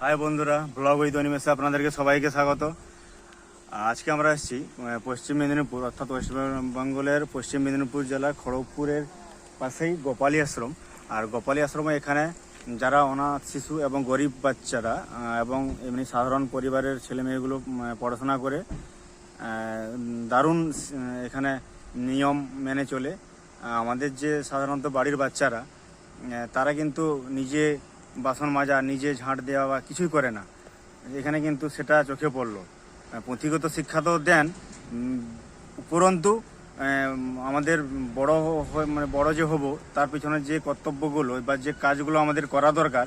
High বন্ধুরা, blog with অনিমেষে আপনাদেরকে সবাইকে স্বাগত। আজকে আমরা এসেছি পশ্চিম মেদিনীপুর, অর্থাৎ বেঙ্গলের পশ্চিম মেদিনীপুর জেলার খড়গপুরের পাশেই গোপালী আশ্রম। আর গোপালী আশ্রমে এখানে যারা অনাথ শিশু এবং গরিব বাচ্চারা এবং এমনি সাধারণ পরিবারের ছেলে মেয়েগুলো পড়াশোনা করে দারুণ এখানে নিয়ম মেনে চলে। আমাদের যে সাধারণত বাড়ির বাচ্চারা তারা কিন্তু নিজে বাসন মাজা, নিজে ঝাঁট দেওয়া বা কিছুই করে না। এখানে কিন্তু সেটা চোখে পড়ল। পুঁথিগত শিক্ষা তো দেন উপরন্তু আমাদের বড় মানে বড় যে হব, তার পিছনে যে কর্তব্যগুলো বা যে কাজগুলো আমাদের করা দরকার,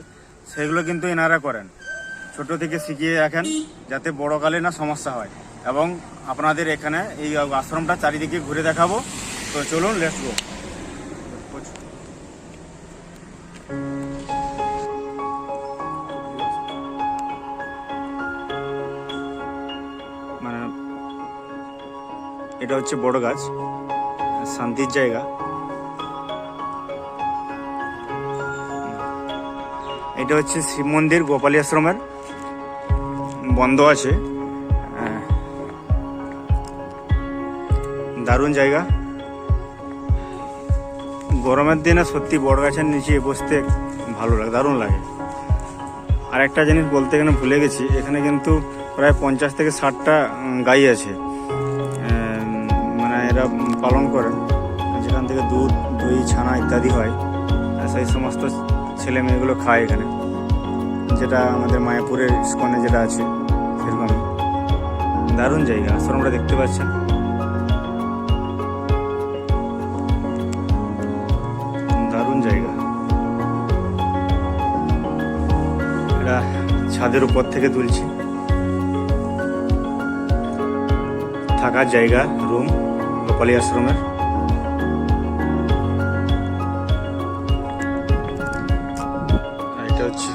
সেগুলো কিন্তু এনারা করেন। ছোট থেকে শিখিয়ে রাখেন, যাতে বড়কালে না সমস্যা হয়। এবং আপনাদের এখানে এই আশ্রমটা চারিদিকে ঘুরে দেখাবো। তো চলুন লেটস গো মানে এটা হচ্ছে বড় গাছ, শান্তির জায়গা। এটা হচ্ছে শিব মন্দির, গোপালী আশ্রমের, বন্ধ আছে। দারুণ জায়গা। গরমের দিনে সত্যি বড় গাছের নিচে বসতে ভালো লাগে, দারুণ লাগে। আর একটা জিনিস বলতে এখানে ভুলে গেছি, এখানে কিন্তু প্রায় পঞ্চাশ থেকে ষাটটা গাই আছে। মানে এরা পালন করেন। যেখান থেকে দুধ, দই, ছানা ইত্যাদি হয় সেই সমস্ত ছেলে মেয়েগুলো খায় এখানে। যেটা আমাদের মায়াপুরের ইস্কনে যেটা আছে সেরকম দারুণ জায়গা, আশ্রমটা দেখতে পাচ্ছেন। দারুণ জায়গা। এটা ছাদের উপর থেকে তুলছি। থাকার জায়গা রুম গোপালী আশ্রমের। এটা হচ্ছে,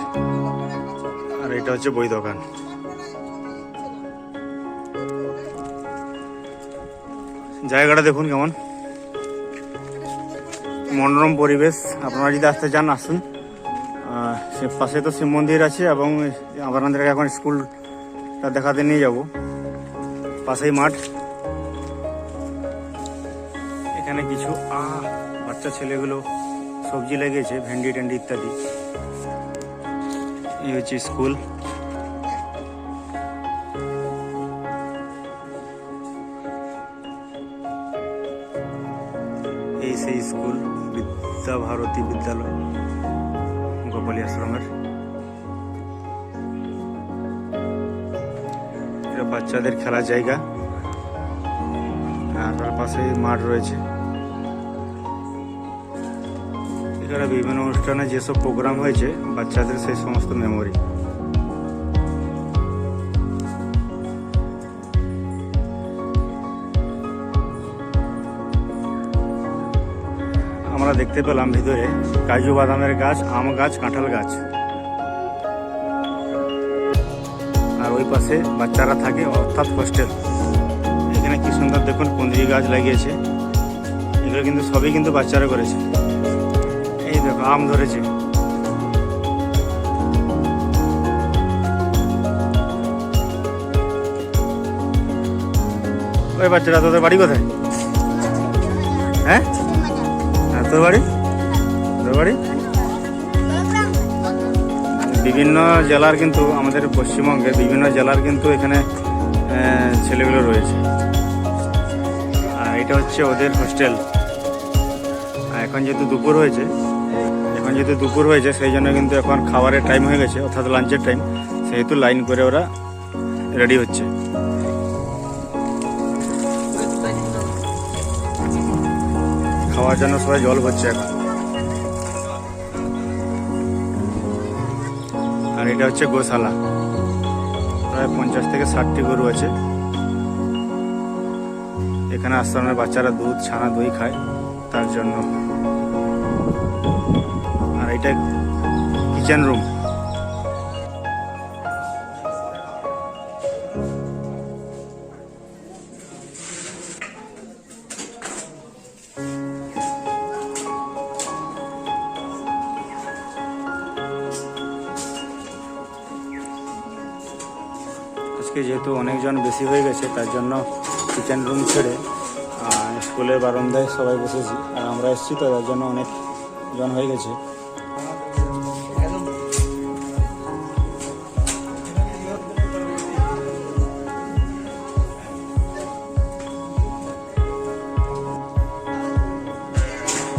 আর এটা হচ্ছে বই দোকান। জায়গাটা দেখুন কেমন। মনোরম পরিবেশ। আপনারা যদি আসতে চান, আসুন। সে পাশে তো শিব মন্দির আছে এবং আপনাদেরকে এখন স্কুলটা দেখাতে নিয়ে যাব। পাশেই মাঠ। এখানে কিছু আহ বাচ্চা ছেলেগুলো সবজি লেগেছে ভেন্ডি টেন্ডি ইত্যাদি। এই হচ্ছে স্কুল। এই সেই স্কুল বিদ্যা ভারতী বিদ্যালয় গোপালী আশ্রমের বাচ্চাদের খেলার জায়গা। আর তার পাশে মাঠ রয়েছে। এখানে বিভিন্ন অনুষ্ঠানে যেসব প্রোগ্রাম হয়েছে, বাচ্চাদের সেই সমস্ত মেমোরি আমরা দেখতে পেলাম ভিতরে কাজু বাদামের গাছ, আম গাছ, কাঁঠাল গাছ। ওই পাশে বাচ্চারা থাকে, অর্থাৎ হোস্টেল এখানে কি সুন্দর দেখুন কুঁদরি গাছ লাগিয়েছে। এগুলো কিন্তু সবই কিন্তু বাচ্চারা করেছে। এই দেখো, আম ধরেছে। ওই বাচ্চারা, তোদের বাড়ি কোথায়? হ্যাঁ? হ্যাঁ তোর বাড়ি? তোর বাড়ি? বিভিন্ন জেলার কিন্তু আমাদের পশ্চিমবঙ্গে বিভিন্ন জেলার কিন্তু এখানে ছেলেগুলো রয়েছে। আর এটা হচ্ছে ওদের হোস্টেল। আর এখন যেহেতু দুপুর হয়েছে, এখন যেহেতু দুপুর হয়েছে, সেই জন্য কিন্তু এখন খাবারের টাইম হয়ে গেছে, অর্থাৎ লাঞ্চের টাইম সেহেতু লাইন করে ওরা রেডি হচ্ছে। খাওয়ার জন্য সবাই জল ভরছে এখন। আর এটা হচ্ছে গোশালা। প্রায় পঞ্চাশ থেকে ষাটটি গরু আছে। এখানে আশ্রমের বাচ্চারা দুধ, ছানা, দই খায় তার জন্য। আর এটা কিচেন রুম আজকে যেহেতু অনেকজন বেশি হয়ে গেছে, তার জন্য কিচেন রুম ছেড়ে স্কুলের বারান্দায় সবাই বসেছি। আর আমরা এসেছি তো, তার জন্য অনেক জন হয়ে গেছে।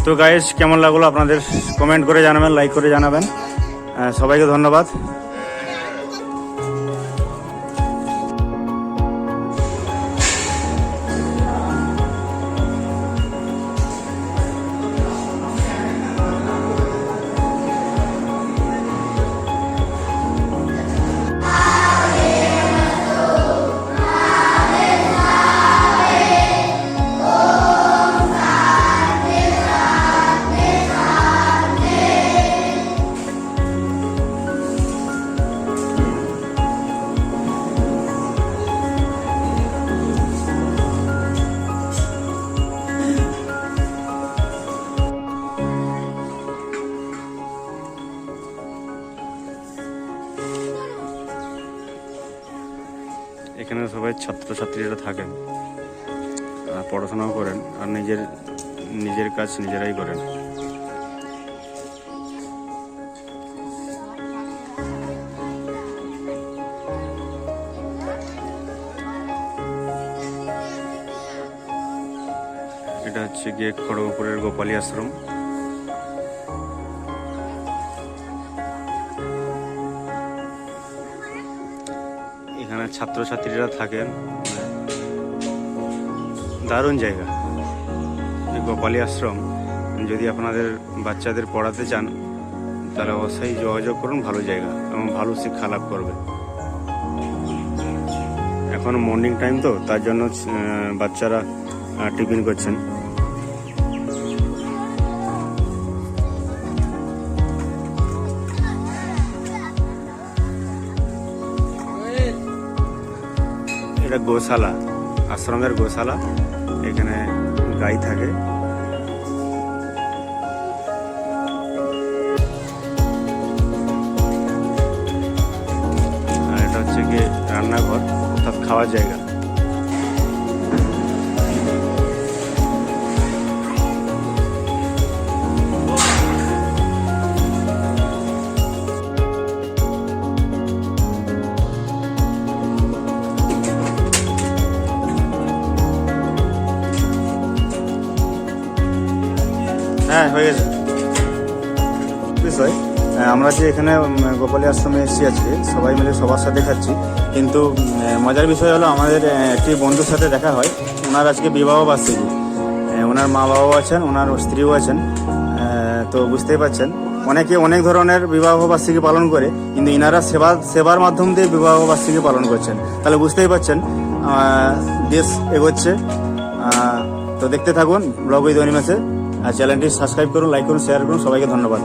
তো গাইস কেমন লাগল আপনাদের? কমেন্ট করে জানাবেন লাইক করে জানাবেন। সবাইকে ধন্যবাদ। সবাই ছাত্রছাত্রীরা থাকেন পড়াশোনাও করেন আর নিজের নিজের কাজ নিজেরাই করেন। এটা হচ্ছে গিয়ে খড়গপুরের গোপালী আশ্রম। ছাত্রছাত্রীরা থাকেন। দারুণ জায়গা। গোপালী আশ্রম। যদি আপনাদের বাচ্চাদের পড়াতে চান, তাহলে অবশ্যই যোগাযোগ করুন, ভালো জায়গা এবং ভালো শিক্ষা লাভ করবে। এখন মর্নিং টাইম তো, তার জন্য বাচ্চারা টিফিন করছেন। গোশালা আশ্রমের গোশালা এখানে গাই থাকে। এটা হচ্ছে গিয়ে রান্নাঘর অর্থাৎ খাওয়ার জায়গা। হ্যাঁ গেছে বিষয় আমরা যে এখানে গোপালী আশ্রমে এসেছি আজকে, সবাই মিলে সবার সাথে খাচ্ছি। কিন্তু মজার বিষয় হলো আমাদের একটি বন্ধুর সাথে দেখা হয়। ওনার আজকে বিবাহ বার্ষিকী। ওনার মা বাবাও আছেন, ওনার স্ত্রীও আছেন। তো বুঝতেই পারছেন, অনেকে অনেক ধরনের বিবাহ বার্ষিকী পালন করে, কিন্তু ইনারা সেবা, সেবার মাধ্যম দিয়ে বিবাহ বার্ষিকী পালন করছেন। তাহলে বুঝতেই পারছেন দেশ এগোচ্ছে। তো দেখতে থাকুন, ব্লগ উইথ অনিমেষে। আর চ্যানেলটি সাবস্ক্রাইব করুন লাইক করুন শেয়ার করুন সবাইকে ধন্যবাদ।